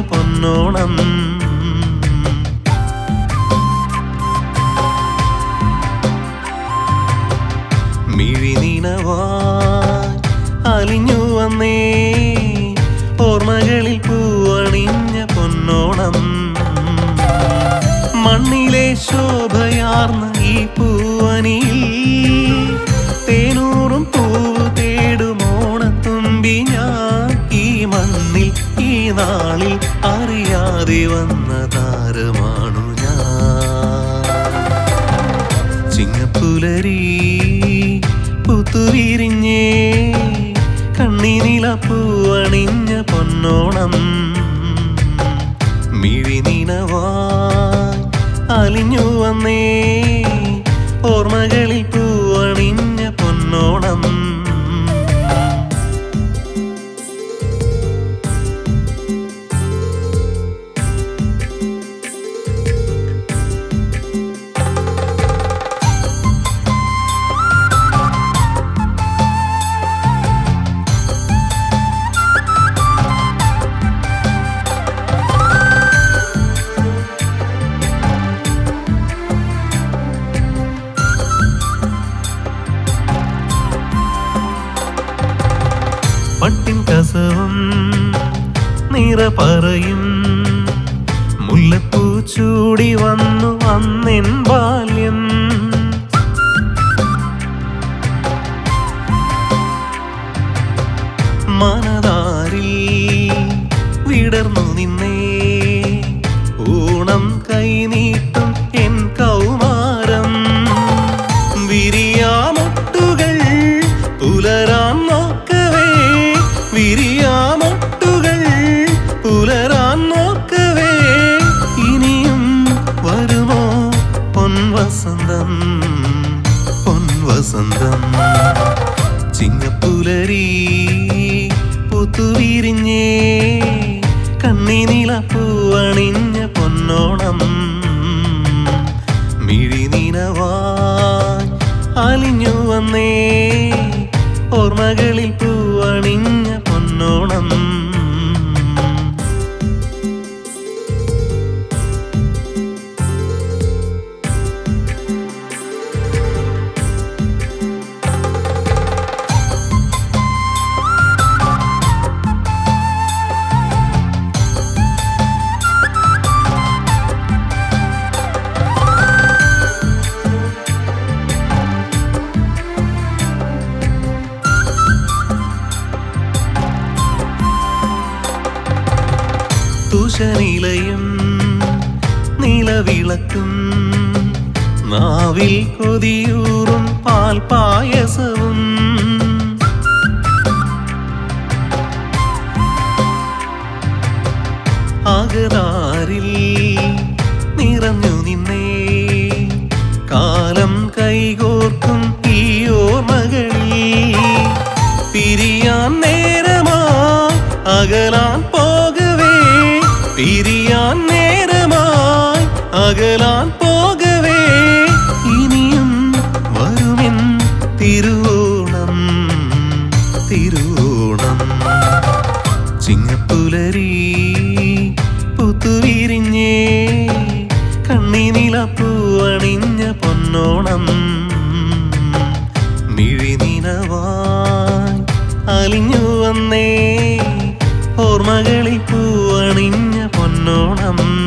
പൊന്നോണം. മിഴിനീനവായി അലിഞ്ഞു വന്നേ ഓർമ്മകളിൽ പൂവണിഞ്ഞ പൊന്നോണം. മണ്ണിലെ ശോഭയാർന്ന ഈ പൂവനിൽ ചിങ്ങപ്പുലരി പുത്തുവിരിഞ്ഞേ കണ്ണിനില പൂവണിഞ്ഞ പൊന്നോണം. കസവും നിറ പറയും. മുല്ലപ്പൂ ചൂടി വന്നു വന്നെൻ ബാല്യം. മനതാരിൽ വിടർന്നു നിന്നേ. ഊണം കൈനീട്ടും എൻ കൗമാരം. വിരിയാമൊട്ടുകൾ പുലരാൻ നോക്കവേ. വിരിയാമൊട്ടുകൾ പൊൻവസന്തം ചിങ്ങപ്പുലരി പുത്തുവിരിഞ്ഞേ കണ്ണിനില പൂവണിഞ്ഞ പൊന്നോണം. മിഴിനീനവാ അലിഞ്ഞു വന്നേ ഓർമ്മകളിൽ പൂവണിഞ്ഞ തുഷനിലയും നിലവിളക്കും നാവിൽ കൊതിയൂറും പാൽ പായസവും. അകതാരിൽ നിറഞ്ഞു നിന്നേ. കാലം കൈകോർക്കും ഈ ഓർമ്മകളിൽ. പിരിയാൻ പിരിയാൻ നേരമായി അകലാൻ പോകവേ ഇനിയും വരുമെൻ തിരുവോണം തിരുവോണം. ചിങ്ങപ്പുലരി പുത്തുവിരിഞ്ഞേ കണ്ണിനിലപ്പൂവണിഞ്ഞ പൊന്നോണം. മിഴിനിലവാ അലിഞ്ഞു വന്നേ ഓർമ്മകളിപ്പൂ അണിഞ്ഞ പൊന്നോണം.